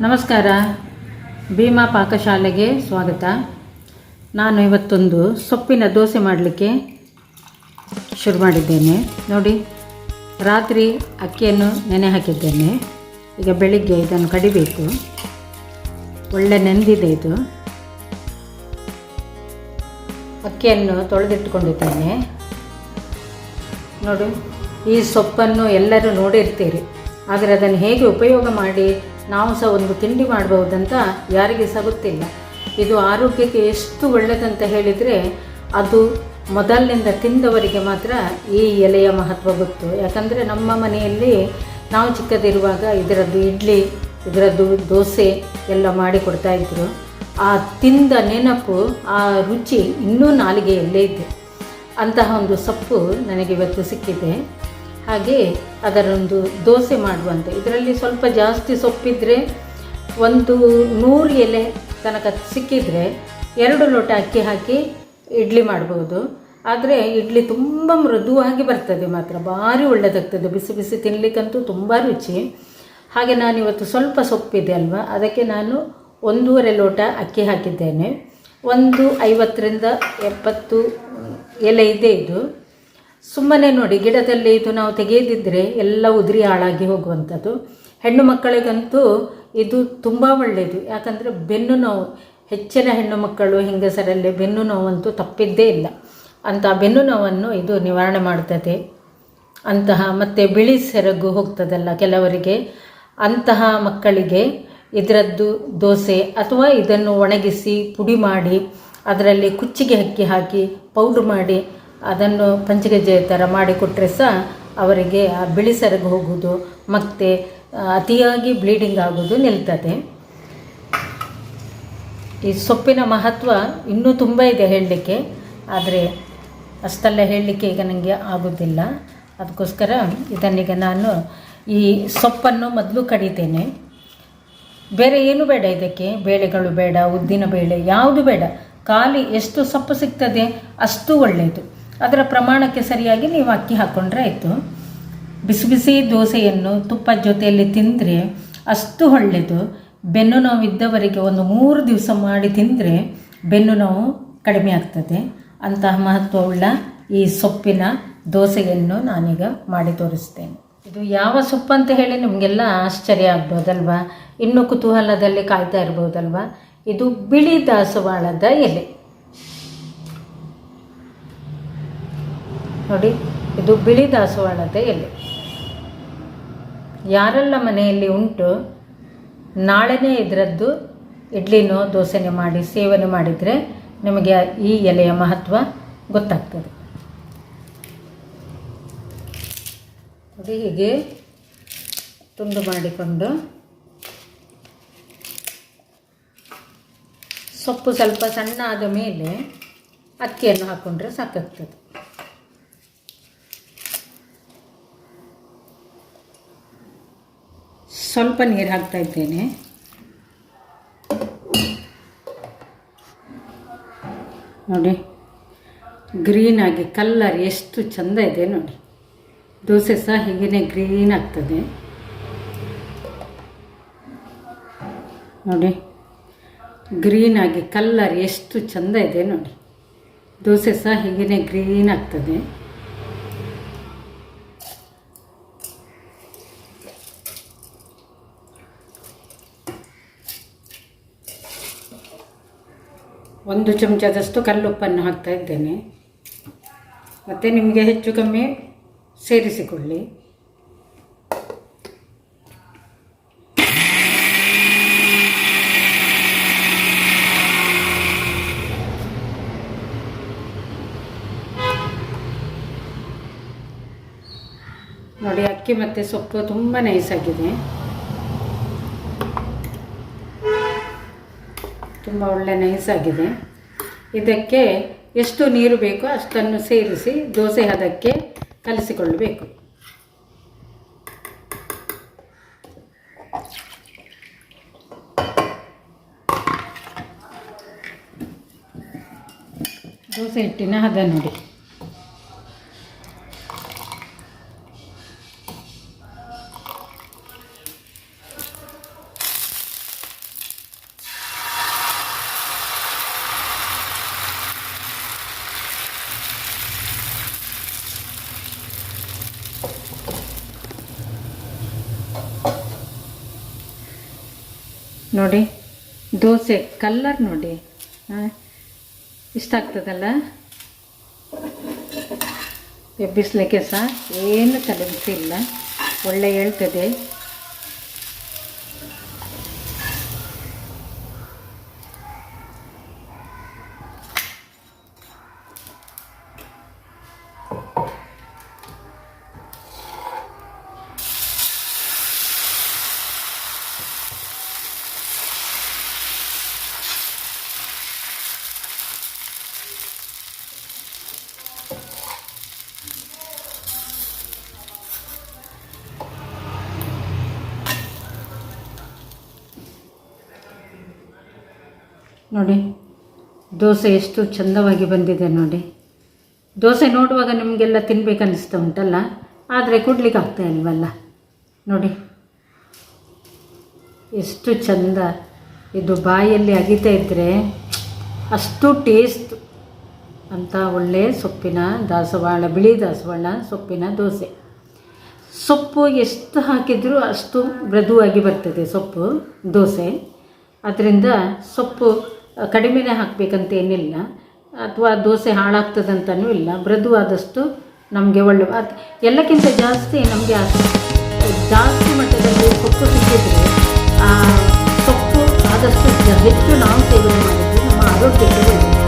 ನಮಸ್ಕಾರ. ಭೀಮಾ ಪಾಕಶಾಲೆಗೆ ಸ್ವಾಗತ. ನಾನು ಇವತ್ತೊಂದು ಸೊಪ್ಪಿನ ದೋಸೆ ಮಾಡಲಿಕ್ಕೆ ಶುರು ಮಾಡಿದ್ದೇನೆ. ನೋಡಿ, ರಾತ್ರಿ ಅಕ್ಕಿಯನ್ನು ನೆನೆ ಹಾಕಿದ್ದೇನೆ. ಈಗ ಬೆಳಿಗ್ಗೆ ಇದನ್ನು ಕಡಿಬೇಕು. ಒಳ್ಳೆ ನೆಂದಿದೆ ಇದು. ಅಕ್ಕಿಯನ್ನು ತೊಳೆದಿಟ್ಟುಕೊಂಡಿದ್ದೇನೆ. ನೋಡಿ, ಈ ಸೊಪ್ಪನ್ನು ಎಲ್ಲರೂ ನೋಡಿರ್ತೀರಿ. ಆದರೆ ಅದನ್ನು ಹೇಗೆ ಉಪಯೋಗ ಮಾಡಿ ನಾವು ಸಹ ಒಂದು ತಿಂಡಿ ಮಾಡ್ಬೋದಂತ ಯಾರಿಗೆ ಸಹ ಗೊತ್ತಿಲ್ಲ. ಇದು ಆರೋಗ್ಯಕ್ಕೆ ಎಷ್ಟು ಒಳ್ಳೆಯದಂತ ಹೇಳಿದರೆ ಅದು ಮೊದಲಿನಿಂದ ತಿಂದವರಿಗೆ ಮಾತ್ರ ಈ ಎಲೆಯ ಮಹತ್ವ ಗೊತ್ತು. ಯಾಕಂದರೆ ನಮ್ಮ ಮನೆಯಲ್ಲಿ ನಾವು ಚಿಕ್ಕದಿರುವಾಗ ಇದರದ್ದು ಇಡ್ಲಿ, ಇದರದ್ದು ದೋಸೆ ಎಲ್ಲ ಮಾಡಿ ಇದ್ದರು ಆ ತಿಂದ ನೆನಪು, ಆ ರುಚಿ ಇನ್ನೂ ನಾಲಿಗೆಯಲ್ಲೇ ಇದೆ. ಅಂತಹ ಒಂದು ಸೊಪ್ಪು ನನಗೆ ಇವತ್ತು ಸಿಕ್ಕಿದೆ. ಹಾಗೆ ಅದರೊಂದು ದೋಸೆ ಮಾಡುವಂತೆ. ಇದರಲ್ಲಿ ಸ್ವಲ್ಪ ಜಾಸ್ತಿ ಸೊಪ್ಪಿದ್ರೆ ಒಂದು ನೂರು ಎಲೆ ತನಕ ಸಿಕ್ಕಿದರೆ ಎರಡು ಲೋಟ ಅಕ್ಕಿ ಹಾಕಿ ಇಡ್ಲಿ ಮಾಡ್ಬೋದು. ಆದರೆ ಇಡ್ಲಿ ತುಂಬ ಮೃದುವಾಗಿ ಬರ್ತದೆ ಮಾತ್ರ. ಭಾರಿ ಒಳ್ಳೆಯದಾಗ್ತದೆ ಬಿಸಿ ಬಿಸಿ ತಿನ್ನಲಿಕ್ಕಂತೂ ತುಂಬ ರುಚಿ. ಹಾಗೆ ನಾನಿವತ್ತು ಸ್ವಲ್ಪ ಸೊಪ್ಪಿದೆ ಅಲ್ವಾ? ಅದಕ್ಕೆ ನಾನು ಒಂದೂವರೆ ಲೋಟ ಅಕ್ಕಿ ಹಾಕಿದ್ದೇನೆ. ಒಂದು ಐವತ್ತರಿಂದ ಎಪ್ಪತ್ತು ಎಲೆ ಇದೆ ಇದು. ಸುಮ್ಮನೆ ನೋಡಿ, ಗಿಡದಲ್ಲಿ ಇದು ನಾವು ತೆಗೆಯದಿದ್ದರೆ ಎಲ್ಲ ಉದುರಿ ಹಾಳಾಗಿ ಹೋಗುವಂಥದ್ದು. ಹೆಣ್ಣು ಮಕ್ಕಳಿಗಂತೂ ಇದು ತುಂಬ ಒಳ್ಳೆಯದು ಯಾಕಂದರೆ ಬೆನ್ನು ನೋವು, ಹೆಚ್ಚಿನ ಹೆಣ್ಣು ಮಕ್ಕಳು, ಹೆಂಗಸರಲ್ಲಿ ಬೆನ್ನು ನೋವಂತೂ ತಪ್ಪಿದ್ದೇ ಇಲ್ಲ. ಅಂತ ಬೆನ್ನು ನೋವನ್ನು ಇದು ನಿವಾರಣೆ ಮಾಡ್ತದೆ. ಅಂತಹ ಮತ್ತು ಬಿಳಿ ಸೆರಗು ಹೋಗ್ತದಲ್ಲ ಕೆಲವರಿಗೆ, ಅಂತಹ ಮಕ್ಕಳಿಗೆ ಇದರದ್ದು ದೋಸೆ ಅಥವಾ ಇದನ್ನು ಒಣಗಿಸಿ ಪುಡಿ ಮಾಡಿ, ಅದರಲ್ಲಿ ಕುಚ್ಚಿಗೆ ಅಕ್ಕಿ ಹಾಕಿ ಪೌಡ್ರ್ ಮಾಡಿ ಅದನ್ನು ಪಂಚಗಜ್ಜೆ ಥರ ಮಾಡಿ ಕೊಟ್ಟರೆ ಸಹ ಅವರಿಗೆ ಆ ಬಿಳಿ ಸೆರಗು ಹೋಗುವುದು, ಮತ್ತು ಅತಿಯಾಗಿ ಬ್ಲೀಡಿಂಗ್ ಆಗೋದು ನಿಲ್ತದೆ. ಈ ಸೊಪ್ಪಿನ ಮಹತ್ವ ಇನ್ನೂ ತುಂಬ ಇದೆ ಹೇಳಲಿಕ್ಕೆ, ಆದರೆ ಅಷ್ಟೆಲ್ಲ ಹೇಳಲಿಕ್ಕೆ ಈಗ ನನಗೆ ಆಗೋದಿಲ್ಲ. ಅದಕ್ಕೋಸ್ಕರ ಇದನ್ನೀಗ ನಾನು ಈ ಸೊಪ್ಪನ್ನು ಮೊದಲು ಕಡಿತೇನೆ. ಬೇರೆ ಏನು ಬೇಡ ಇದಕ್ಕೆ, ಬೇಳೆಗಳು ಬೇಡ, ಉದ್ದಿನ ಬೇಳೆ, ಯಾವುದು ಬೇಡ. ಖಾಲಿ ಎಷ್ಟು ಸೊಪ್ಪು ಸಿಗ್ತದೆ ಅಷ್ಟು ಒಳ್ಳೆಯದು ಅದರ ಪ್ರಮಾಣಕ್ಕೆ ಸರಿಯಾಗಿ ನೀವು ಅಕ್ಕಿ ಹಾಕ್ಕೊಂಡ್ರೆ ಆಯಿತು. ಬಿಸಿ ಬಿಸಿ ದೋಸೆಯನ್ನು ತುಪ್ಪದ ಜೊತೆಯಲ್ಲಿ ತಿಂದರೆ ಅಷ್ಟು ಒಳ್ಳೆಯದು ಬೆನ್ನು ನೋವು ಇದ್ದವರಿಗೆ ಒಂದು ಮೂರು ದಿವಸ ಮಾಡಿ ತಿಂದರೆ ಬೆನ್ನು ನೋವು ಕಡಿಮೆ ಆಗ್ತದೆ. ಅಂತಹ ಮಹತ್ವವುಳ್ಳ ಈ ಸೊಪ್ಪಿನ ದೋಸೆಯನ್ನು ನಾನೀಗ ಮಾಡಿ ತೋರಿಸ್ತೇನೆ. ಇದು ಯಾವ ಸೊಪ್ಪು ಅಂತ ಹೇಳಿ ನಿಮಗೆಲ್ಲ ಆಶ್ಚರ್ಯ ಆಗ್ಬೋದಲ್ವಾ? ಇನ್ನೂ ಕುತೂಹಲದಲ್ಲಿ ಕಾಯ್ತಾ ಇರ್ಬೋದಲ್ವಾ? ಇದು ಬಿಳಿ ದಾಸವಾಳದ ಎಲೆ. ನೋಡಿ, ಇದು ಬಿಳಿ ದಾಸವಾಳದ ಎಲೆ. ಯಾರೆಲ್ಲ ಮನೆಯಲ್ಲಿ ಉಂಟು, ನಾಳೆನೇ ಇದರದ್ದು ಇಡ್ಲಿನೋ ದೋಸೆನೇ ಮಾಡಿ, ಸೇವನೆ ಮಾಡಿದರೆ ನಿಮಗೆ ಈ ಎಲೆಯ ಮಹತ್ವ ಗೊತ್ತಾಗ್ತದೆ. ನೋಡಿ, ಹೀಗೆ ತುಂಡು ಮಾಡಿಕೊಂಡು ಸೊಪ್ಪು ಸ್ವಲ್ಪ ಸಣ್ಣ ಆದ ಮೇಲೆ ಅಕ್ಕಿಯನ್ನು ಹಾಕ್ಕೊಂಡ್ರೆ ಸಾಕಾಗ್ತದೆ. ಸ್ವಲ್ಪ ನೀರು ಹಾಕ್ತಾ ಇದ್ದೇನೆ. ನೋಡಿ ಗ್ರೀನ್ ಆಗಿ ಕಲ್ಲರ್ ಎಷ್ಟು ಚಂದ ಇದೆ ನೋಡಿ. ದೋಸೆ ಸಹ ಹೀಗೇ ಗ್ರೀನ್ ಆಗ್ತದೆ. ನೋಡಿ ಗ್ರೀನ್ ಆಗಿ ಕಲ್ಲರ್ ಎಷ್ಟು ಚಂದ ಇದೆ ನೋಡಿ. ದೋಸೆ ಸಹ ಹೀಗೇ ಗ್ರೀನ್ ಆಗ್ತದೆ. ಒಂದು ಚಮಚದಷ್ಟು ಕಲ್ಲುಪ್ಪನ್ನು ಹಾಕ್ತಾ ಇದ್ದೇನೆ. ಮತ್ತು ನಿಮಗೆ ಹೆಚ್ಚು ಕಮ್ಮಿ ಸೇರಿಸಿಕೊಳ್ಳಿ. ನೋಡಿ, ಅಕ್ಕಿ ಮತ್ತು ಸೊಪ್ಪು ತುಂಬ ನೈಸಾಗಿದೆ ತುಂಬ ಒಳ್ಳೆ ನೈಸಾಗಿದೆ ಇದಕ್ಕೆ ಎಷ್ಟು ನೀರು ಬೇಕೋ ಅಷ್ಟನ್ನು ಸೇರಿಸಿ ದೋಸೆ ಹದಕ್ಕೆ ಕಲಿಸಿಕೊಳ್ಳಬೇಕು. ದೋಸೆ ಹಿಟ್ಟಿನ ಹದ ನೋಡಿ. ನೋಡಿ ದೋಸೆ ಕಲ್ಲರ್ ನೋಡಿ. ಇಷ್ಟ ಆಗ್ತದಲ್ಲ? ಎಬ್ಬಿಸ್ಲಿಕ್ಕೆ ಸಹ ಏನು ತಲೆಬಿಸಿ ಇಲ್ಲ ಒಳ್ಳೆ ಹೇಳ್ತದೆ. ನೋಡಿ, ದೋಸೆ ಎಷ್ಟು ಚಂದವಾಗಿ ಬಂದಿದೆ ನೋಡಿ. ದೋಸೆ ನೋಡುವಾಗ ನಿಮಗೆಲ್ಲ ತಿನ್ಬೇಕು ಅನಿಸ್ತಾ ಉಂಟಲ್ಲ, ಆದರೆ ಕೊಡ್ಲಿಕ್ಕೆ ಆಗ್ತಾ ಇಲ್ವಲ್ಲ. ನೋಡಿ, ಎಷ್ಟು ಚಂದ. ಇದು ಬಾಯಲ್ಲಿ ಅಗಿತಾ ಇದ್ದರೆ ಅಷ್ಟು ಟೇಸ್ಟ್ ಅಂತ ಒಳ್ಳೆಯ ಸೊಪ್ಪಿನ ದಾಸವಾಳ, ಬಿಳಿ ದಾಸವಾಳ ಸೊಪ್ಪಿನ ದೋಸೆ. ಸೊಪ್ಪು ಎಷ್ಟು ಹಾಕಿದರೂ ಅಷ್ಟು ಮೃದುವಾಗಿ ಬರ್ತದೆ ಸೊಪ್ಪು, ದೋಸೆ. ಅದರಿಂದ ಸೊಪ್ಪು ಕಡಿಮೆನೇ ಹಾಕಬೇಕಂತ ಏನಿಲ್ಲ. ಅಥವಾ ದೋಸೆ ಹಾಳಾಗ್ತದಂತನೂ ಇಲ್ಲ. ಮೃದುವಾದಷ್ಟು ನಮಗೆ ಒಳ್ಳೆ ಎಲ್ಲಕ್ಕಿಂತ ಜಾಸ್ತಿ ನಮಗೆ ಜಾಸ್ತಿ ಮಟ್ಟದಲ್ಲಿ ಸೊಪ್ಪು ಸಿಕ್ಕಿದ್ರೆ ಆ ಸೊಪ್ಪು ಆದಷ್ಟು ಹೆಚ್ಚು ನಾವು ಸೇವನೆ ಮಾಡಿದ್ರೆ ನಮ್ಮ ಆರೋಗ್ಯಕ್ಕೆ ಒಳ್ಳೆಯದು.